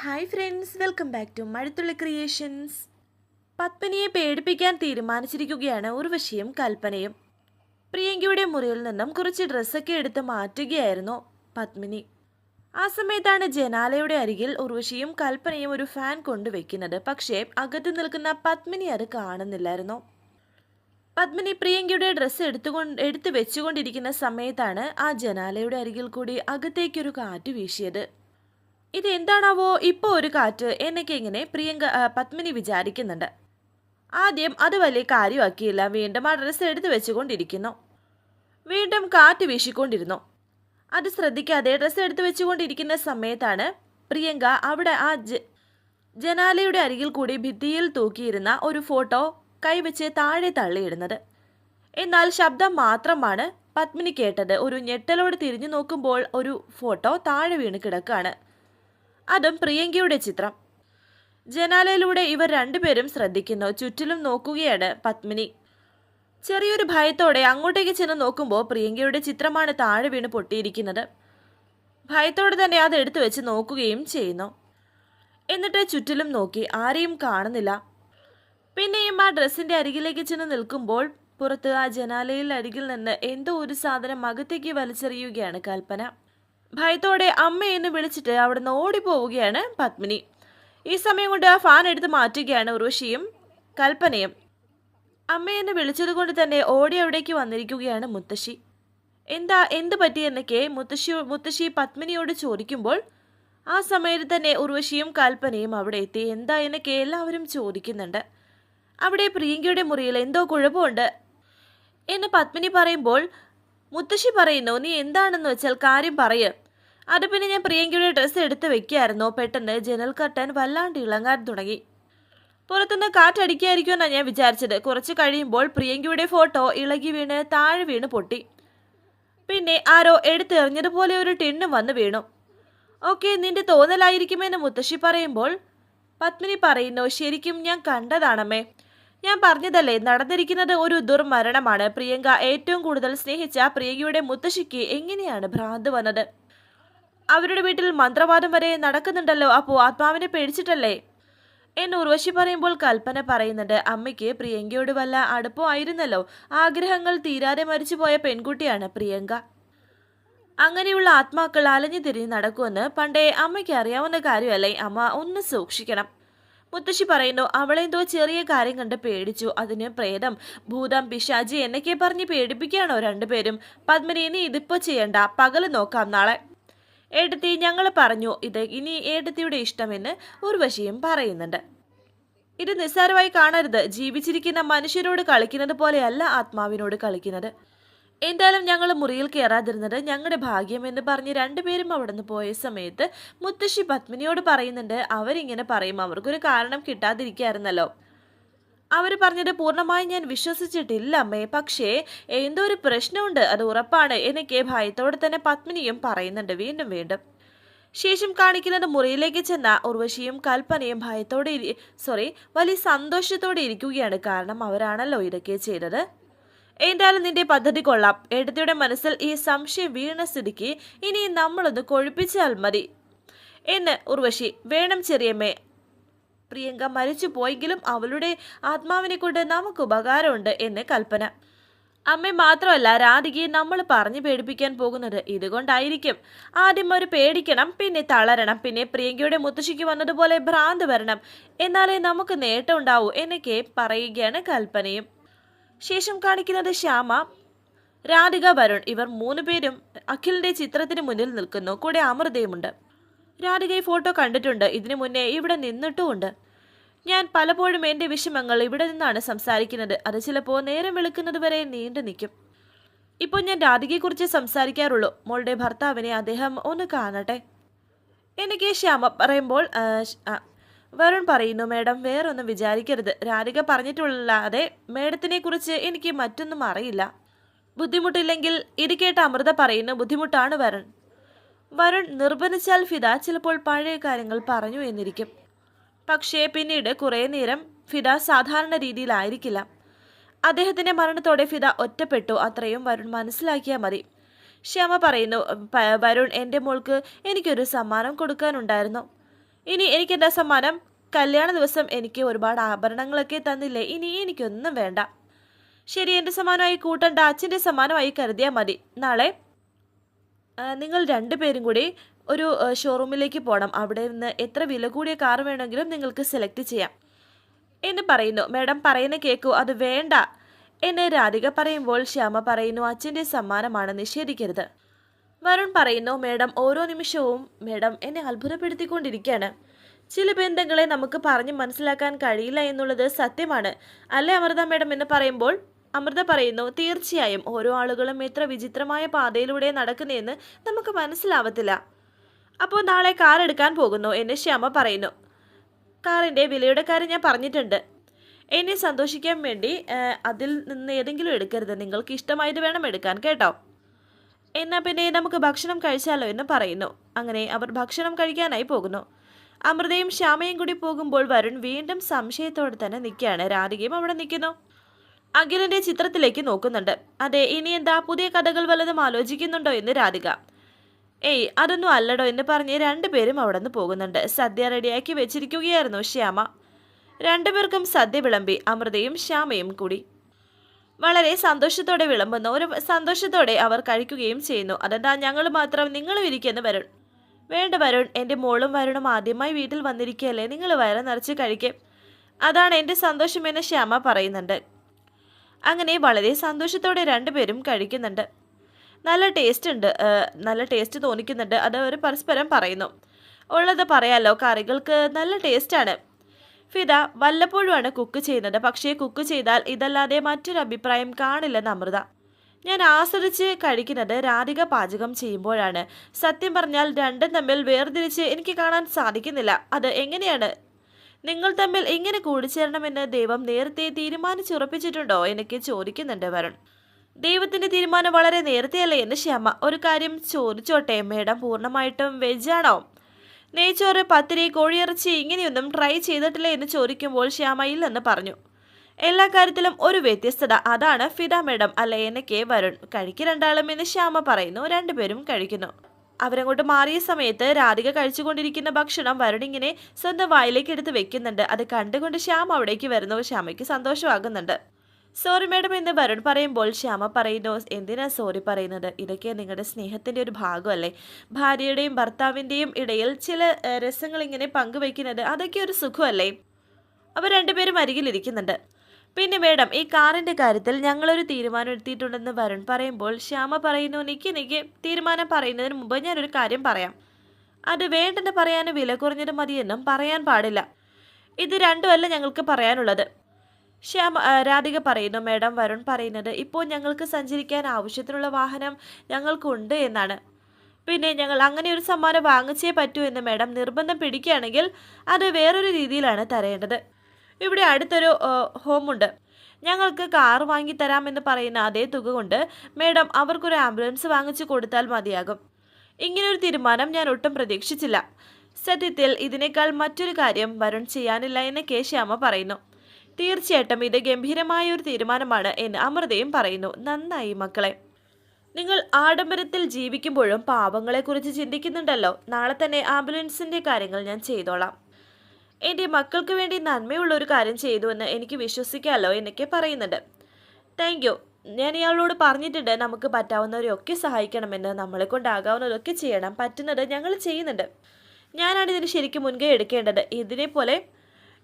Hi friends welcome back to Mazhathulli creations പത്മിനിയെ പേടിപ്പിക്കാൻ തീരുമാനിച്ചിരിക്കുകയാണ് ഉർവശിയും കൽപ്പനയും. പ്രിയങ്കയുടെ മുറിയിൽ നിന്നും കുറച്ച് ഡ്രസ്സൊക്കെ എടുത്ത് മാറ്റുകയായിരുന്നു പത്മിനി. ആ സമയത്താണ് ജനാലയുടെ അരികിൽ ഉർവശിയും കൽപ്പനയും ഒരു ഫാൻ കൊണ്ടുവയ്ക്കുന്നത്. പക്ഷേ അകത്ത് നിൽക്കുന്ന പത്മിനി അത് കാണുന്നില്ലായിരുന്നു. പത്മിനി പ്രിയങ്കയുടെ ഡ്രസ്സ് എടുത്തുകൊണ്ട് എടുത്തു വെച്ചുകൊണ്ടിരിക്കുന്ന സമയത്താണ് ആ ജനാലയുടെ അരികിൽ കൂടി അകത്തേക്കൊരു കാറ്റ് വീശിയത്. ഇത് എന്താണാവോ ഇപ്പോൾ ഒരു കാറ്റ് എന്നൊക്കെ ഇങ്ങനെ പ്രിയങ്ക പത്മിനി വിചാരിക്കുന്നുണ്ട്. ആദ്യം അത് വലിയ കാര്യമാക്കിയില്ല. വീണ്ടും ആ ഡ്രസ്സ് എടുത്തു വെച്ചുകൊണ്ടിരിക്കുന്നു. വീണ്ടും കാറ്റ് വീശിക്കൊണ്ടിരുന്നു. അത് ശ്രദ്ധിക്കാതെ ഡ്രസ്സ് എടുത്തു വെച്ചുകൊണ്ടിരിക്കുന്ന സമയത്താണ് പ്രിയങ്ക അവിടെ ആ ജനാലയുടെ അരികിൽ കൂടി ഭിത്തിയിൽ തൂക്കിയിരുന്ന ഒരു ഫോട്ടോ കൈവച്ച് താഴെ തള്ളിയിടുന്നത്. എന്നാൽ ശബ്ദം മാത്രമാണ് പത്മിനി കേട്ടത്. ഒരു ഞെട്ടലോട് തിരിഞ്ഞു നോക്കുമ്പോൾ ഒരു ഫോട്ടോ താഴെ വീണ് കിടക്കുകയാണ്. അതും പ്രിയങ്കയുടെ ചിത്രം. ജനാലയിലൂടെ ഇവർ രണ്ടുപേരും ശ്രദ്ധിക്കുന്നു. ചുറ്റിലും നോക്കുകയാണ് പത്മിനി. ചെറിയൊരു ഭയത്തോടെ അങ്ങോട്ടേക്ക് ചെന്ന് നോക്കുമ്പോൾ പ്രിയങ്കയുടെ ചിത്രമാണ് താഴെ വീണ് പൊട്ടിയിരിക്കുന്നത്. ഭയത്തോടെ തന്നെ അത് എടുത്തു വെച്ച് നോക്കുകയും ചെയ്യുന്നു. എന്നിട്ട് ചുറ്റിലും നോക്കി ആരെയും കാണുന്നില്ല. പിന്നെയും ആ ഡ്രസ്സിന്റെ അരികിലേക്ക് ചെന്ന് നിൽക്കുമ്പോൾ പുറത്ത് ആ ജനാലയിൽ അരികിൽ നിന്ന് എന്തോ ഒരു സാധനം അകത്തേക്ക് വലിച്ചെറിയുകയാണ് കൽപ്പന. ഭയത്തോടെ അമ്മയെന്ന് വിളിച്ചിട്ട് അവിടുന്ന് ഓടിപ്പോവുകയാണ് പത്മിനി. ഈ സമയം കൊണ്ട് ആ ഫാൻ എടുത്ത് മാറ്റുകയാണ് ഉർവശിയും കൽപ്പനയും. അമ്മയെന്ന് വിളിച്ചതുകൊണ്ട് തന്നെ ഓടി അവിടേക്ക് വന്നിരിക്കുകയാണ് മുത്തശ്ശി. എന്താ എന്ത് പറ്റിയെന്നൊക്കെ മുത്തശ്ശി മുത്തശ്ശി പത്മിനിയോട് ചോദിക്കുമ്പോൾ ആ സമയത്ത് തന്നെ ഉർവശിയും കൽപ്പനയും അവിടെ എത്തി. എന്താ എന്നൊക്കെ എല്ലാവരും ചോദിക്കുന്നുണ്ട്. അവിടെ പ്രിയങ്കയുടെ മുറിയിൽ എന്തോ കുഴപ്പമുണ്ട് എന്ന് പത്മിനി പറയുമ്പോൾ മുത്തശ്ശി പറയുന്നു നീ എന്താണെന്ന് വെച്ചാൽ കാര്യം പറയ്. അത് പിന്നെ ഞാൻ പ്രിയങ്കയുടെ ഡ്രസ്സ് എടുത്ത് വെക്കുകയായിരുന്നു പെട്ടെന്ന് ജനൽ കട്ടൻ വല്ലാണ്ട് ഇളങ്ങാൻ തുടങ്ങി. പുറത്തുനിന്ന് കാറ്റടിക്കായിരിക്കുമെന്നാണ് ഞാൻ വിചാരിച്ചത്. കുറച്ച് കഴിയുമ്പോൾ പ്രിയങ്കയുടെ ഫോട്ടോ ഇളകി വീണ് താഴെ വീണ് പൊട്ടി. പിന്നെ ആരോ എടുത്തെറിഞ്ഞതുപോലെ ഒരു ടിന്നും വന്ന് വീണു. ഓക്കെ നിന്റെ തോന്നലായിരിക്കുമെന്ന് മുത്തശ്ശി പറയുമ്പോൾ പത്മിനി പറയുന്നു. ശരിക്കും ഞാൻ കണ്ടതാണമ്മേ. ഞാൻ പറഞ്ഞതല്ലേ നടന്നിരിക്കുന്നത് ഒരു ദുർമരണമാണ്. പ്രിയങ്ക ഏറ്റവും കൂടുതൽ സ്നേഹിച്ച പ്രിയങ്കയുടെ മുത്തശ്ശിക്ക് എങ്ങനെയാണ് ഭ്രാന്ത് വന്നത്? അവരുടെ വീട്ടിൽ മന്ത്രവാദം വരെ നടക്കുന്നുണ്ടല്ലോ. അപ്പോൾ ആത്മാവിനെ പേടിച്ചിട്ടല്ലേ? എന്ന് ഉർവശി പറയുമ്പോൾ കൽപ്പന പറയുന്നുണ്ട് അമ്മയ്ക്ക് പ്രിയങ്കയോട് വല്ല അടുപ്പമായിരുന്നല്ലോ ആഗ്രഹങ്ങൾ തീരാതെ മരിച്ചുപോയ പെൺകുട്ടിയാണ് പ്രിയങ്ക. അങ്ങനെയുള്ള ആത്മാക്കൾ അലഞ്ഞു തിരിഞ്ഞ് നടക്കുമെന്ന് പണ്ടേ അമ്മയ്ക്ക് അറിയാവുന്ന കാര്യമല്ലേ? അമ്മ ഒന്ന് സൂക്ഷിക്കണം. മുത്തശ്ശി പറയുന്നു അവളെന്തോ ചെറിയ കാര്യം കണ്ട് പേടിച്ചു. അതിന് പ്രേതം ഭൂതം പിശാജി എന്നൊക്കെ പറഞ്ഞ് പേടിപ്പിക്കുകയാണോ രണ്ടുപേരും? പത്മിനി നീ ഇതിപ്പോ ചെയ്യണ്ട. പകൽ നോക്കാം നാളെ. ഏട്ടത്തി ഞങ്ങൾ പറഞ്ഞു ഇത് ഇനി ഏട്ടത്തിയുടെ ഇഷ്ടമെന്ന് ഉർവശിയും പറയുന്നുണ്ട്. ഇത് നിസ്സാരമായി കാണരുത്. ജീവിച്ചിരിക്കുന്ന മനുഷ്യരോട് കളിക്കുന്നത് പോലെയല്ല ആത്മാവിനോട് കളിക്കുന്നത്. എന്തായാലും ഞങ്ങൾ മുറിയിൽ കയറാതിരുന്നത് ഞങ്ങളുടെ ഭാഗ്യം എന്ന് പറഞ്ഞ് രണ്ടുപേരും അവിടെ നിന്ന് പോയ സമയത്ത് മുത്തശ്ശി പത്മിനിയോട് പറയുന്നുണ്ട് അവരിങ്ങനെ പറയും. അവർക്കൊരു കാരണം കിട്ടാതിരിക്കായിരുന്നല്ലോ. അവർ പറഞ്ഞത് പൂർണമായും ഞാൻ വിശ്വസിച്ചിട്ടില്ല അമ്മേ. പക്ഷേ എന്തോ ഒരു പ്രശ്നമുണ്ട് അത് ഉറപ്പാണ് എനിക്ക് ഭയത്തോടെ തന്നെ പത്മിനിയും പറയുന്നുണ്ട്. വീണ്ടും വീണ്ടും. ശേഷം കാണിക്കുന്നത് മുറിയിലേക്ക് ചെന്ന ഉർവശിയും കൽപ്പനയും ഭയത്തോടെ സോറി വലിയ സന്തോഷത്തോടെ ഇരിക്കുകയാണ്. കാരണം അവരാണല്ലോ ഇതൊക്കെ ചെയ്തത്. എന്തായാലും നിന്റെ പദ്ധതി കൊള്ളാം. ഏട്ടത്തിയുടെ മനസ്സിൽ ഈ സംശയം വീണ സ്ഥിതിക്ക് ഇനി നമ്മളൊന്ന് കൊഴിപ്പിച്ചാൽ മതി. എന്ന് ഉർവശി വേണം ചെറിയമ്മേ. പ്രിയങ്ക മരിച്ചു പോയെങ്കിലും അവളുടെ ആത്മാവിനെ കൊണ്ട് നമുക്ക് ഉപകാരമുണ്ട് എന്ന് കൽപ്പന. അമ്മ മാത്രമല്ല രാധികയെ നമ്മൾ പറഞ്ഞു പേടിപ്പിക്കാൻ പോകുന്നത് ഇതുകൊണ്ടായിരിക്കും. ആദ്യം ഒരു പേടിക്കണം പിന്നെ തളരണം പിന്നെ പ്രിയങ്കയുടെ മുത്തശ്ശിക്ക് വന്നതുപോലെ ഭ്രാന്ത് വരണം. എന്നാലേ നമുക്ക് നേട്ടം ഉണ്ടാവൂ എന്നൊക്കെ പറയുകയാണ് കൽപ്പനയും. ശേഷം കാണിക്കുന്നത് ശ്യാമ രാധിക വരുൺ. ഇവർ മൂന്ന് പേരും അഖിലിന്റെ ചിത്രത്തിന് മുന്നിൽ നിൽക്കുന്നു. കൂടെ അമൃതയുമുണ്ട്. രാധിക ഈ ഫോട്ടോ കണ്ടിട്ടുണ്ട്. ഇതിനു മുന്നേ ഇവിടെ നിന്നിട്ടുമുണ്ട്. ഞാൻ പലപ്പോഴും എന്റെ വിഷമങ്ങൾ ഇവിടെ നിന്നാണ് സംസാരിക്കുന്നത്. അത് ചിലപ്പോൾ നേരം വെളുക്കുന്നത് വരെ നീണ്ടു നിൽക്കും. ഇപ്പോൾ ഞാൻ രാധികയെക്കുറിച്ച് സംസാരിക്കാറുള്ളൂ. മോളുടെ ഭർത്താവിനെ അദ്ദേഹം ഒന്ന് കാണട്ടെ. എനിക്ക് ശ്യാമ പറയുമ്പോൾ വരുൺ പറയുന്നു മേഡം വേറൊന്നും വിചാരിക്കരുത്. രാധിക പറഞ്ഞിട്ടുള്ളതെ മേഡത്തിനെ കുറിച്ച് എനിക്ക് മറ്റൊന്നും അറിയില്ല. ബുദ്ധിമുട്ടില്ലെങ്കിൽ ഇത് കേട്ട് അമൃത പറയുന്നു ബുദ്ധിമുട്ടാണ് വരുൺ. വരുൺ നിർബന്ധിച്ചാൽ ഫിദ ചിലപ്പോൾ പഴയ കാര്യങ്ങൾ പറഞ്ഞു എന്നിരിക്കും. പക്ഷേ പിന്നീട് കുറേ നേരം ഫിദ സാധാരണ രീതിയിലായിരിക്കില്ല. അദ്ദേഹത്തിന്റെ മരണത്തോടെ ഫിദ ഒറ്റപ്പെട്ടു. അത്രയും വരുൺ മനസ്സിലാക്കിയാൽ മതി. ശ്യാമ പറയുന്നു വരുൺ എന്റെ മോൾക്ക് എനിക്കൊരു സമ്മാനം കൊടുക്കാനുണ്ടായിരുന്നു. ഇനി എനിക്കെന്താ സമ്മാനം? കല്യാണ ദിവസം എനിക്ക് ഒരുപാട് ആഭരണങ്ങളൊക്കെ തന്നില്ലേ ഇനി എനിക്കൊന്നും വേണ്ട. ശരി എന്റെ സമ്മാനമായി കൂട്ടണ്ട അച്ഛന്റെ സമ്മാനമായി കരുതിയാൽ മതി. നാളെ നിങ്ങൾ രണ്ടുപേരും കൂടി ഒരു ഷോറൂമിലേക്ക് പോകണം അവിടെ നിന്ന് എത്ര വില കൂടിയ കാർ വേണമെങ്കിലും നിങ്ങൾക്ക് സെലക്ട് ചെയ്യാം. എന്ന് പറയുന്നു. മാഡം പറയുന്ന കേൾക്കൂ അത് വേണ്ട. എന്ന് രാധിക പറയുമ്പോൾ ശ്യാമ പറയുന്നു അച്ഛന്റെ സമ്മാനമാണ് നിഷേധിക്കരുത്. വരുൺ പറയുന്നു മേഡം ഓരോ നിമിഷവും മേഡം എന്നെ അത്ഭുതപ്പെടുത്തിക്കൊണ്ടിരിക്കുകയാണ്. ചില ബന്ധങ്ങളെ നമുക്ക് പറഞ്ഞ് മനസ്സിലാക്കാൻ കഴിയില്ല എന്നുള്ളത് സത്യമാണ്. അല്ലേ അമൃത മേഡം എന്ന് പറയുമ്പോൾ അമൃത പറയുന്നു തീർച്ചയായും ഓരോ ആളുകളും എത്ര വിചിത്രമായ പാതയിലൂടെ നടക്കുന്നതെന്ന് നമുക്ക് മനസ്സിലാവത്തില്ല. അപ്പോൾ നാളെ കാർ എടുക്കാൻ പോകുന്നു എന്ന് ശ്യാമ പറയുന്നു. കാറിന്റെ വിലയുടെ കാര്യം ഞാൻ പറഞ്ഞിട്ടുണ്ട്. എന്നെ സന്തോഷിക്കാൻ വേണ്ടി അതിൽ നിന്ന് ഏതെങ്കിലും എടുക്കരുത്. നിങ്ങൾക്ക് ഇഷ്ടമായത് വേണം എടുക്കാൻ കേട്ടോ? എന്നാൽ പിന്നെ നമുക്ക് ഭക്ഷണം കഴിച്ചാലോ എന്ന് പറയുന്നു. അങ്ങനെ അവർ ഭക്ഷണം കഴിക്കാനായി പോകുന്നു. അമൃതയും ശ്യാമയും കൂടി പോകുമ്പോൾ വരുൺ വീണ്ടും സംശയത്തോടെ തന്നെ നിൽക്കുകയാണ്. രാധികയും അവിടെ നിൽക്കുന്നു. അഖിലിന്റെ ചിത്രത്തിലേക്ക് നോക്കുന്നുണ്ട്. അതെ ഇനി എന്താ പുതിയ കഥകൾ വല്ലതും ആലോചിക്കുന്നുണ്ടോ എന്ന് രാധിക. ഏയ് അതൊന്നും അല്ലടോ എന്ന് പറഞ്ഞ് രണ്ടുപേരും അവിടെ നിന്ന് പോകുന്നുണ്ട്. സദ്യ റെഡിയാക്കി വെച്ചിരിക്കുകയായിരുന്നു ശ്യാമ. രണ്ടുപേർക്കും സദ്യ വിളമ്പി അമൃതയും ശ്യാമയും കൂടി. വളരെ സന്തോഷത്തോടെ വിളമ്പുന്ന. ഒരു സന്തോഷത്തോടെ അവർ കഴിക്കുകയും ചെയ്യുന്നു. അതെന്താ ഞങ്ങൾ മാത്രം നിങ്ങളും ഇരിക്കുന്നു വരുൺ. വേണ്ട വരുൺ എന്റെ മോളും വരുണും ആദ്യമായി വീട്ടിൽ വന്നിരിക്കുകയല്ലേ? നിങ്ങൾ വയറ നിറച്ച് കഴിക്കും. അതാണ് എന്റെ സന്തോഷമെന്ന് ശ്യാമ പറയുന്നുണ്ട്. അങ്ങനെ വളരെ സന്തോഷത്തോടെ രണ്ടുപേരും കഴിക്കുന്നുണ്ട്. നല്ല ടേസ്റ്റ് ഉണ്ട്. നല്ല ടേസ്റ്റ് തോന്നിക്കുന്നുണ്ട്. അത് അവർ പരസ്പരം പറയുന്നു. ഉള്ളത് പറയാലോ? കറികൾക്ക് നല്ല ടേസ്റ്റാണ് ഫിദ വല്ലപ്പോഴുമാണ് കുക്ക് ചെയ്യുന്നത്. പക്ഷേ കുക്ക് ചെയ്താൽ ഇതല്ലാതെ മറ്റൊരു അഭിപ്രായം കാണില്ലെന്ന് അമൃത. ഞാൻ ആസ്വദിച്ച് കഴിക്കുന്നത് രാധിക പാചകം ചെയ്യുമ്പോഴാണ്. സത്യം പറഞ്ഞാൽ രണ്ടും തമ്മിൽ വേർതിരിച്ച് എനിക്ക് കാണാൻ സാധിക്കുന്നില്ല. അത് എങ്ങനെയാണ് നിങ്ങൾ തമ്മിൽ എങ്ങനെ കൂടിച്ചേരണമെന്ന് ദൈവം നേരത്തെ തീരുമാനിച്ചുറപ്പിച്ചിട്ടുണ്ടോ എനിക്ക് ചോദിക്കുന്നുണ്ട് വരുൺ. ദൈവത്തിന്റെ തീരുമാനം വളരെ നേരത്തെയല്ലേ എന്ന് ശ്യാമ. ഒരു കാര്യം ചോദിച്ചോട്ടെ മേഡം? പൂർണമായിട്ടും വെജാണോ നെയ്ച്ചോറ് പത്തിരി കോഴിയിറച്ചി ഇങ്ങനെയൊന്നും ട്രൈ ചെയ്തിട്ടില്ല എന്ന് ചോദിക്കുമ്പോൾ ശ്യാമ ഇല്ലെന്ന് പറഞ്ഞു. എല്ലാ കാര്യത്തിലും ഒരു വ്യത്യസ്തത. അതാണ് ഫിദ മേഡം അല്ല എന്നൊക്കെ വരുൺ. കഴിക്ക് രണ്ടാളും എന്ന് ശ്യാമ പറയുന്നു. രണ്ടുപേരും കഴിക്കുന്നു. അവരങ്ങോട്ട് മാറിയ സമയത്ത് രാധിക കഴിച്ചുകൊണ്ടിരിക്കുന്ന ഭക്ഷണം വരുണിങ്ങനെ സ്വന്തം വായിലേക്ക് എടുത്ത് വെക്കുന്നുണ്ട്. അത് കണ്ടുകൊണ്ട് ശ്യാമ അവിടേക്ക് വരുന്നു. ശ്യാമയ്ക്ക് സന്തോഷമാകുന്നുണ്ട്. സോറി മാഡം എന്ന് വരുൺ പറയുമ്പോൾ ശ്യാമ പറയുന്നു എന്തിനാ സോറി പറയുന്നത്? ഇതൊക്കെ നിങ്ങളുടെ സ്നേഹത്തിന്റെ ഒരു ഭാഗമല്ലേ. ഭാര്യയുടെയും ഭർത്താവിന്റെയും ഇടയിൽ ചില രസങ്ങൾ ഇങ്ങനെ പങ്കുവയ്ക്കുന്നത് അതൊക്കെ ഒരു സുഖമല്ലേ? അവർ രണ്ടുപേരും അരികിലിരിക്കുന്നുണ്ട് പിന്നെ മേഡം ഈ കാറിന്റെ കാര്യത്തിൽ ഞങ്ങളൊരു തീരുമാനം എടുത്തിട്ടുണ്ടെന്ന് വരുൺ പറയുമ്പോൾ ശ്യാമ പറയുന്നു നിക്ക് നിക്ക് തീരുമാനം പറയുന്നതിന് മുമ്പ് ഞാനൊരു കാര്യം പറയാം. അത് വേണ്ടെന്ന് പറയാനും വില കുറഞ്ഞത് മതിയെന്നും പറയാൻ പാടില്ല. ഇത് രണ്ടുമല്ല ഞങ്ങൾക്ക് പറയാനുള്ളത്. ശ്യാമ രാധിക പറയുന്നു മേഡം വരുൺ പറയുന്നത് ഇപ്പോൾ ഞങ്ങൾക്ക് സഞ്ചരിക്കാൻ ആവശ്യത്തിനുള്ള വാഹനം ഞങ്ങൾക്കുണ്ട് എന്നാണ്. പിന്നെ ഞങ്ങൾ അങ്ങനെ ഒരു സമ്മാനം വാങ്ങിച്ചേ പറ്റൂ എന്ന് മേഡം നിർബന്ധം പിടിക്കുകയാണെങ്കിൽ അത് വേറൊരു രീതിയിലാണ് തരേണ്ടത്. ഇവിടെ അടുത്തൊരു ഹോമുണ്ട്. ഞങ്ങൾക്ക് കാർ വാങ്ങി വാങ്ങിത്തരാമെന്ന് പറയുന്ന അതേ തുക കൊണ്ട് മേഡം അവർക്കൊരു ആംബുലൻസ് വാങ്ങിച്ചു കൊടുത്താൽ മതിയാകും. ഇങ്ങനൊരു തീരുമാനം ഞാൻ ഒട്ടും പ്രതീക്ഷിച്ചില്ല. സത്യത്തിൽ ഇതിനേക്കാൾ മറ്റൊരു കാര്യം വരുൺ ചെയ്യാനില്ല എന്ന് കേശ്യാമ പറയുന്നു. തീർച്ചയായിട്ടും ഇത് ഗംഭീരമായ ഒരു തീരുമാനമാണ് എന്ന് അമൃതയും പറയുന്നു. നന്നായി മക്കളെ. നിങ്ങൾ ആഡംബരത്തിൽ ജീവിക്കുമ്പോഴും പാവങ്ങളെക്കുറിച്ച് ചിന്തിക്കുന്നുണ്ടല്ലോ. നാളെ തന്നെ ആംബുലൻസിന്റെ കാര്യങ്ങൾ ഞാൻ ചെയ്തോളാം. എന്റെ മക്കൾക്ക് വേണ്ടി നന്മയുള്ള ഒരു കാര്യം ചെയ്തു എന്ന് എനിക്ക് വിശ്വസിക്കാമല്ലോ എന്നൊക്കെ പറയുന്നുണ്ട്. താങ്ക് യു ഞാൻ ഇയാളോട് പറഞ്ഞിട്ടുണ്ട് നമുക്ക് പറ്റാവുന്നവരെയൊക്കെ സഹായിക്കണമെന്ന് നമ്മളെ കൊണ്ടാകാവുന്നതൊക്കെ ചെയ്യണം പറ്റുന്നത് ഞങ്ങൾ ചെയ്യുന്നുണ്ട്. ഞാനാണ് ഇതിന് ശരിക്കും മുൻകൈ എടുക്കേണ്ടത്. ഇതിനെപ്പോലെ പോലെ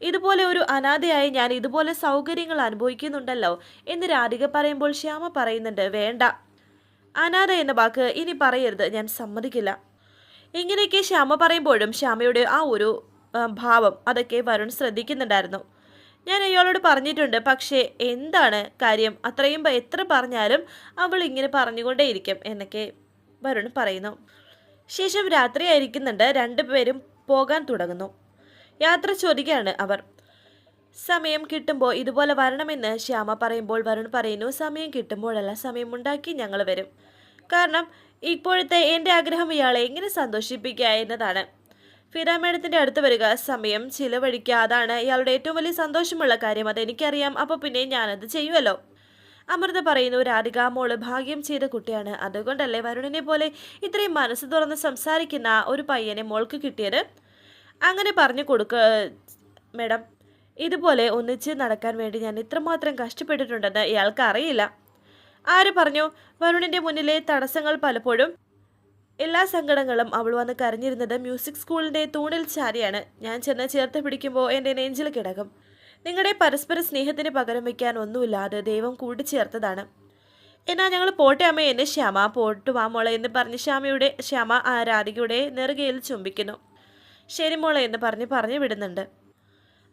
ഇതുപോലെ ഒരു അനാഥയായി ഞാൻ ഇതുപോലെ സൗകര്യങ്ങൾ അനുഭവിക്കുന്നുണ്ടല്ലോ എന്ന് രാധിക പറയുമ്പോൾ ശ്യാമ പറയുന്നുണ്ട്. വേണ്ട. അനാഥ എന്ന വാക്ക് ഇനി പറയരുത്. ഞാൻ സമ്മതിക്കില്ല. ഇങ്ങനെയൊക്കെ ശ്യാമ പറയുമ്പോഴും ശ്യാമയുടെ ആ ഒരു ഭാവം അതൊക്കെ വരുൺ ശ്രദ്ധിക്കുന്നുണ്ടായിരുന്നു. ഞാൻ അയാളോട് പറഞ്ഞിട്ടുണ്ട് പക്ഷേ എന്താണ് കാര്യം? അത്രയും എത്ര പറഞ്ഞാലും അവൾ ഇങ്ങനെ പറഞ്ഞുകൊണ്ടേയിരിക്കും എന്നൊക്കെ വരുൺ പറയുന്നു. ശേഷം രാത്രി ആയിരിക്കുന്നുണ്ട് രണ്ടുപേരും പോകാൻ തുടങ്ങുന്നു. യാത്ര ചോദിക്കുകയാണ് അവർ. സമയം കിട്ടുമ്പോൾ ഇതുപോലെ വരണമെന്ന് ശ്യാമ പറയുമ്പോൾ വരുൺ പറയുന്നു സമയം കിട്ടുമ്പോഴല്ല സമയമുണ്ടാക്കി ഞങ്ങൾ വരും. കാരണം ഇപ്പോഴത്തെ എന്റെ ആഗ്രഹം ഇയാളെ എങ്ങനെ സന്തോഷിപ്പിക്കുക എന്നതാണ്. ഫിദ മേഡത്തിന്റെ അടുത്ത് വരിക. സമയം ചിലവഴിക്കുക അതാണ് ഇയാളുടെ ഏറ്റവും വലിയ സന്തോഷമുള്ള കാര്യം. അതെനിക്കറിയാം. അപ്പോൾ പിന്നെ ഞാനത് ചെയ്യുമല്ലോ അമൃത പറയുന്നു രാധിക മോൾ ഭാഗ്യം ചെയ്ത കുട്ടിയാണ്. അതുകൊണ്ടല്ലേ വരുണിനെ പോലെ ഇത്രയും മനസ്സ് തുറന്ന് സംസാരിക്കുന്ന ഒരു പയ്യനെ മോൾക്ക് കിട്ടിയത്? അങ്ങനെ പറഞ്ഞു കൊടുക്ക മേഡം ഇതുപോലെ ഒന്നിച്ച് നടക്കാൻ വേണ്ടി ഞാൻ ഇത്രമാത്രം കഷ്ടപ്പെട്ടിട്ടുണ്ടെന്ന് ഇയാൾക്ക് അറിയില്ല. ആര് പറഞ്ഞു? വരുണിന്റെ മുന്നിലെ തടസ്സങ്ങൾ പലപ്പോഴും എല്ലാ സങ്കടങ്ങളും അവൾ വന്ന് കരഞ്ഞിരുന്നത് മ്യൂസിക് സ്കൂളിന്റെ തൂണിൽ ചാരിയാണ്. ഞാൻ ചെന്ന് ചേർത്ത് പിടിക്കുമ്പോൾ എന്റെ നെഞ്ചിൽ കിടക്കും. നിങ്ങളുടെ പരസ്പര സ്നേഹത്തിന് പകരം വയ്ക്കാൻ ഒന്നുമില്ലാതെ ദൈവം കൂട്ടിച്ചേർത്തതാണ് എന്നാൽ ഞങ്ങൾ പോട്ടെ അമ്മ എന്നെ ശ്യാമ പോട്ടു വാ മോളെ എന്ന് പറഞ്ഞ് ശ്യാമയുടെ ശ്യാമ ആ രാധികയുടെ നെറുകയിൽ ചുംബിക്കുന്നു. ശരി മോളെ എന്ന് പറഞ്ഞ് പറഞ്ഞു വിടുന്നുണ്ട്.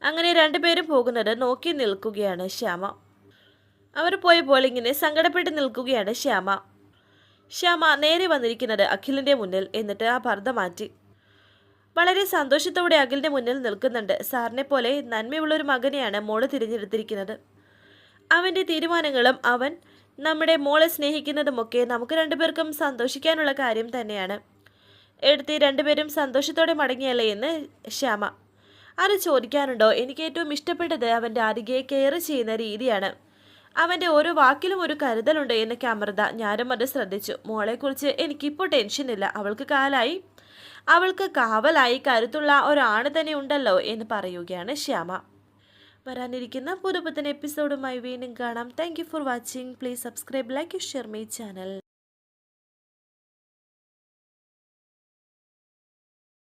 അങ്ങനെ രണ്ടുപേരും പോകുന്നത് നോക്കി നിൽക്കുകയാണ് ശ്യാമ. അവർ പോയപ്പോൾ ഇങ്ങനെ സങ്കടപ്പെട്ട് നിൽക്കുകയാണ് ശ്യാമ. ശ്യാമ നേരെ വന്നിരിക്കുന്നത് അഖിലിന്റെ മുന്നിൽ എന്നിട്ട് ആ പർദ്ദ മാറ്റി. വളരെ സന്തോഷത്തോടെ അഖിലിന്റെ മുന്നിൽ നിൽക്കുന്നുണ്ട്. സാറിനെ പോലെ നന്മയുള്ളൊരു മകനെയാണ് മോൾ തിരഞ്ഞെടുത്തിരിക്കുന്നത്. അവന്റെ തീരുമാനങ്ങളും അവൻ നമ്മുടെ മോളെ സ്നേഹിക്കുന്നതുമൊക്കെ നമുക്ക് രണ്ടുപേർക്കും സന്തോഷിക്കാനുള്ള കാര്യം തന്നെയാണ്. എടുത്ത് രണ്ടുപേരും സന്തോഷത്തോടെ മടങ്ങിയല്ലേ എന്ന് ശ്യാമ. അത് ചോദിക്കാനുണ്ടോ? എനിക്ക് ഏറ്റവും ഇഷ്ടപ്പെട്ടത് അവന്റെ അരികെ കെയർ ചെയ്യുന്ന രീതിയാണ്. അവന്റെ ഓരോ വാക്കിലും ഒരു കരുതലുണ്ട് എന്നൊക്കെ അമൃത ഞാനും അത് ശ്രദ്ധിച്ചു. മോളെക്കുറിച്ച് എനിക്കിപ്പോൾ ഇല്ല അവൾക്ക് കാലായി അവൾക്ക് കാവലായി കരുത്തുള്ള ഒരാണ് തന്നെ ഉണ്ടല്ലോ എന്ന് പറയുകയാണ് ശ്യാമ. വരാനിരിക്കുന്ന പുതുപുത്തൻ എപ്പിസോഡുമായി വീണ്ടും കാണാം. Thank for watching please subscribe like share my channel